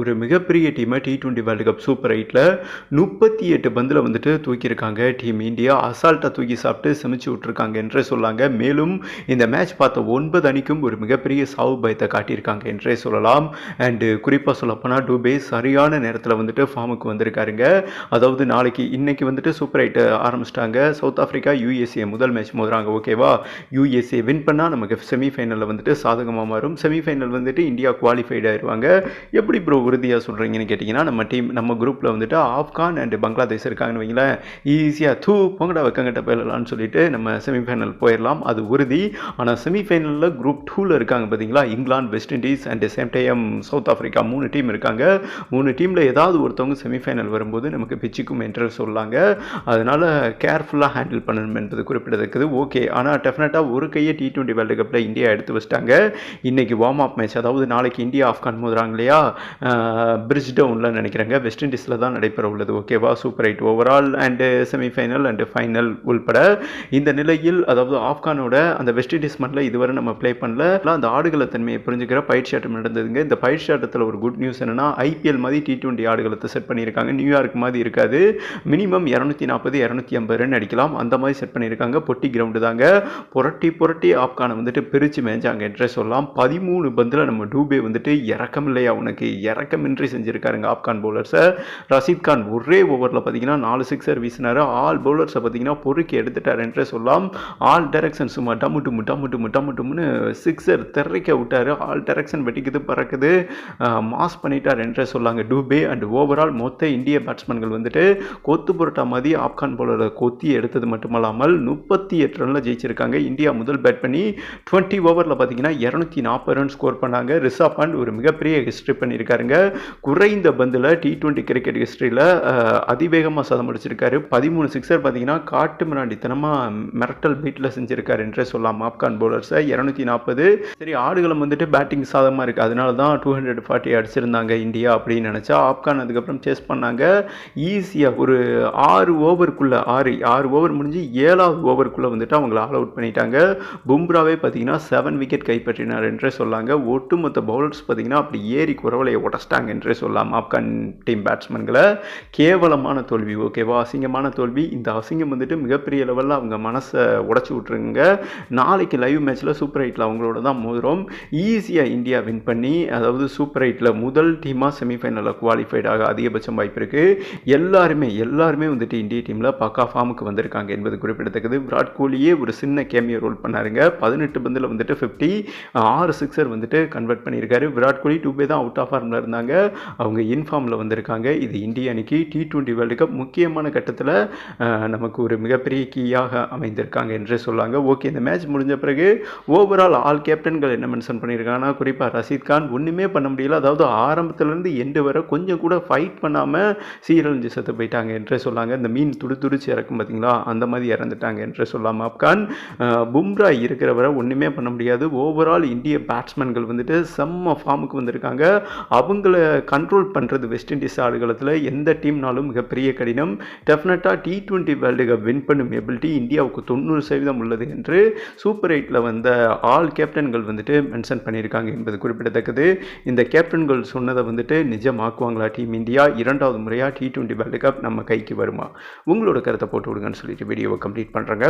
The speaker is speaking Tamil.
ஒரு மிகப்பெரிய டீமை T twenty world cup super எயிட்டில் முப்பத்தி எட்டு பந்தில் வந்துட்டு தூக்கியிருக்காங்க டீம் இந்தியா. அசால்ட்டாக தூக்கி சாப்பிட்டு சமைச்சு விட்ருக்காங்க என்றே சொல்லாங்க. மேலும் இந்த மேட்ச் பார்த்த ஒன்பது அணிக்கும் ஒரு மிகப்பெரிய சாவு பயத்தை காட்டியிருக்காங்க என்றே சொல்லலாம். அண்டு குறிப்பாக சொல்லப்போனால் டூபே சரியான நேரத்தில் வந்துட்டு ஃபார்முக்கு வந்திருக்காருங்க. அதாவது நாளைக்கு இன்றைக்கி வந்துட்டு சூப்பர் எயிட் ஆரம்பிச்சிட்டாங்க. சவுத் ஆஃப்ரிக்கா யூஎஸ்ஏ முதல் மேட்ச் மோதுறாங்க. ஓகேவா யூஎஸ்ஏ வின் பண்ணால் நமக்கு செமிஃபைனலில் வந்துட்டு சாதகமாக மாறும். செமிஃபைனல் வந்துட்டு இந்தியா குவாலிஃபைட் ஆயிடுவாங்க எப்படி ப்ரோ உறுதியாக சொல்கிறீங்கன்னு கேட்டிங்கன்னா நம்ம டீம் நம்ம குரூப்பில் வந்துட்டு ஆப்கான் அண்ட் பங்களாதேஷ் இருக்காங்கன்னு வைங்களேன். ஈஸியாக தூ பொங்கடா வைக்கங்கிட்ட போயிடலாம்னு சொல்லிட்டு நம்ம செமிஃபைனல் போயிடலாம். அது உறுதி. ஆனால் செமிஃபைனலில் குரூப் டூவில் இருக்காங்க பார்த்தீங்களா England West Indies and same time South Africa மூணு டீம் இருக்காங்க. மூணு டீமில் ஏதாவது ஒருத்தவங்க செமிஃபைனல் வரும்போது நமக்கு பிச்சுக்கும் என்று சொல்லாங்க. அதனால் கேர்ஃபுல்லாக ஹேண்டில் பண்ணணும் என்பது குறிப்பிடத்தக்கது. ஓகே ஆனால் டெஃபினட்டாக ஒரு கையை டி டுவெண்ட்டி வேர்ல்டு கப்பில் இந்தியா எடுத்து வச்சிட்டாங்க. இன்றைக்கி வார்ம் அப் மேட்ச் அதாவது நாளைக்கு இந்தியா ஆஃப்கான் மோதுறாங்க இல்லையா? பிரிட்ஜ் டவுனில் நினைக்கிறேங்க. வெஸ்ட் இண்டீஸில் தான் நடைபெற உள்ளது. ஓகேவா super eight overall and semifinal and final உள்பட இந்த நிலையில் அதாவது ஆப்கானோட அந்த வெஸ்ட் இண்டீஸ் மண்ணில் இதுவரை நம்ம ப்ளே பண்ணல. அந்த ஆடுகள தன்மையை புரிஞ்சுக்கிற பயிற்சி ஆட்டம் நடந்ததுங்க. இந்த பயிற்சி ஆட்டத்தில் ஒரு குட் நியூஸ் என்னென்னா ஐபிஎல் மாதிரி டி டுவெண்ட்டி ஆடுகளத்தை செட் பண்ணியிருக்காங்க. நியூயார்க் மாதிரி இருக்காது. மினிமம் இரநூத்தி நாற்பது இரநூத்தி ஐம்பது ரன் அடிக்கலாம். அந்த மாதிரி செட் பண்ணியிருக்காங்க. பொட்டி கிரவுண்டு தாங்க. புரட்டி புரட்டி ஆப்கானை வந்துட்டு பிரித்து மேய்ஞ்சாங்க என்றே சொல்லலாம். பதிமூணு பந்தில் நம்ம டூபே வந்துட்டு இறக்கம் இல்லையா உனக்கு இறக்கமின்றி செஞ்சுருக்காருங்க ஆப்கான் பவுலர்ஸை ரஷீத் கான் ஒரே ஓவரில் பார்த்தீங்கன்னா நாலு சிக்ஸர் வீசினார். ஆல் பவுலர்ஸை பார்த்தீங்கன்னா பொறுக்கி எடுத்துட்டார் என்றே சொல்லலாம். ஆல் டேரக்ஷன் சும்மா டம்மு டும்மு டம்மு டும்மு டம்மு டும்னு சிக்ஸர் தெறிக்க விட்டார். ஆல் டேரக்ஷன் வெட்டிக்குது பறக்குது. மாஸ் பண்ணிட்டார் என்றே சொல்லாங்க. டூபே அண்ட் ஓவரால் மொத்த இந்திய பேட்ஸ்மேன்கள் வந்துட்டு கொத்து புரட்டா மாதிரி ஆப்கான் பவுலரை கொத்தி எடுத்தது மட்டுமல்லாமல் முப்பத்தி எட்டு ரனில் ஜெயிச்சிருக்காங்க. இந்தியா முதல் பேட் பண்ணி டுவெண்ட்டி ஓவரில் பார்த்தீங்கன்னா இரநூத்தி நாற்பது ரன் ஸ்கோர் பண்ணாங்க. ரிஷப் பாண்ட் ஒரு மிகப்பெரிய ஹிஸ்ட்ரி பண்ணியிருக்காருங்க. குறைந்த பந்தில் டி டுவெண்ட்டி கிரிக்கெட் ஹிஸ்ட்ரியில் அதிவேகமாக சதம் அடிச்சிருக்காரு பதிமூணு சிக்ஸர் பார்த்தீங்கன்னா காட்டு மிராண்டித்தனமாக மிரட்டல் பீட்டில் செஞ்சிருக்காரு என்றே சொல்லலாம். ஆப்கான் பவுலர்ஸை இரநூத்தி நாற்பது சரி ஆடுகளும் வந்துட்டு பேட்டிங் சாதமாக இருக்குது அதனால தான் டூ ஹண்ட்ரட் ஃபார்ட்டி அடிச்சிருந்தாங்க இந்தியா அப்படின்னு நினச்சா ஆப்கான் அதுக்கப்புறம் சேஸ் பண்ணாங்க. ஈஸியாக ஒரு ஆறு ஓவருக்குள்ளே ஆறு ஆறு ஓவர் முடிஞ்சு ஏழாவது ஓவருக்குள்ளே வந்துட்டு அவங்கள ஆல் அவுட் பண்ணிட்டாங்க. பும்ராவே பார்த்தீங்கன்னா செவன் விக்கெட் கைப்பற்றினார் என்றே சொல்லாங்க. ஒட்டுமொத்த பவுலர்ஸ் பார்த்தீங்கன்னா அப்படி ஏறி குறவலையை உடச்சிட்டாங்க என்றே சொல்லலாம். ஆப்கான் டீம் பேட்ஸ்மேன்களை கேவலமான தோல்வி. ஓகேவா அசிங்கமான தோல்வி. இந்த அசிங்கம் வந்துட்டு மிகப்பெரிய லெவலில் அவங்க மனசை உடச்சி விட்ருங்க நாளைக்கு லைவ் மேட்ச்சில் சூப்பர் எயிட்டில் அவங்களோட தான் மோதுறோம். ஈஸியாக இந்தியா வின் பண்ணி அதாவது சூப்பர் எயிட்டில் முதல் டீமாக செமிஃபைனலில் குவாலிஃபைடாக அதிகபட்சம் வாய்ப்பு இருக்குது எல்லாருமே எல்லாருமே வந்துட்டு இந்திய டீமில் பக்கா ஃபார்முக்கு வந்திருக்காங்க என்பது குறிப்பிடத்தக்கது. விராட் கோலியே ஒரு சின்ன கேமியோ ரோல் பண்ணாருங்க. பதினெட்டு பந்தில் வந்துட்டு ஃபிஃப்டி ஆறு சிக்ஸர் வந்துட்டு கன்வெர்ட் பண்ணியிருக்காரு. விராட் கோலி டூ பே தான் அவுட் ஆஃப் ஃபார்மில் இருந்தாங்க. அவங்க இன்ஃபார்மில் வந்திருக்காங்க. இது இந்திய அணிக்கு டி டுவெண்ட்டி வேர்ல்டு கப் முக்கியமான கட்டத்தில் நமக்கு ஒரு மிகப்பெரிய கீயாக அமைந்திருக்காங்க என்று சொல்லாங்க. ஓகே இந்த மேட்ச் முடிஞ்ச பிறகு ஓவரால் ஆல் கேப்டன்கள் என்ன மென்ஷன் பண்ணியிருக்காங்கன்னா குறிப்பாக ரஷீத் கான் ஒன்றுமே பண்ண முடியல. அதாவது ஆரம்பத்துலேருந்து எண்டு வரை கொஞ்சம் கூட ஃபைட் பண்ணாமல் சீரழிஞ்சு செத்து போயிட்டாங்க என்றே சொல்லாங்க. இந்த மீன் துடு துடிச்சு இறக்கும் பார்த்தீங்களா அந்த மாதிரி இறந்துட்டாங்க என்று சொல்லாமல் ஆப்கான் பும்ரா இருக்கிற வரை ஒன்றுமே பண்ண முடியாது. ஓவரால் இந்திய பேட்ஸ்மேன்கள் வந்துட்டு செம்ம ஃபார்முக்கு வந்திருக்காங்க. அவங்க அவங்கள கண்ட்ரோல் பண்ணுறது வெஸ்ட் இண்டீஸ் ஆடுகளத்தில் எந்த டீம்னாலும் மிகப்பெரிய கடினம். டெஃபினட்டாக T twenty world cup win பண்ணும் எபிலிட்டி இந்தியாவுக்கு தொண்ணூறு சதவீதம் உள்ளது என்று சூப்பர் எயிட்டில் வந்த ஆல் கேப்டன்கள் வந்துட்டு மென்ஷன் பண்ணியிருக்காங்க என்பது குறிப்பிடத்தக்கது. இந்த கேப்டன்கள் சொன்னதை வந்துட்டு நிஜமாக்குவாங்களா டீம் இந்தியா இரண்டாவது முறையாக டி டுவெண்ட்டி வேர்ல்டு கப் நம்ம கைக்கு வருமா? உங்களோட கருத்தை போட்டு விடுங்கன்னு சொல்லிட்டு வீடியோவை கம்ப்ளீட் பண்ணுறேங்க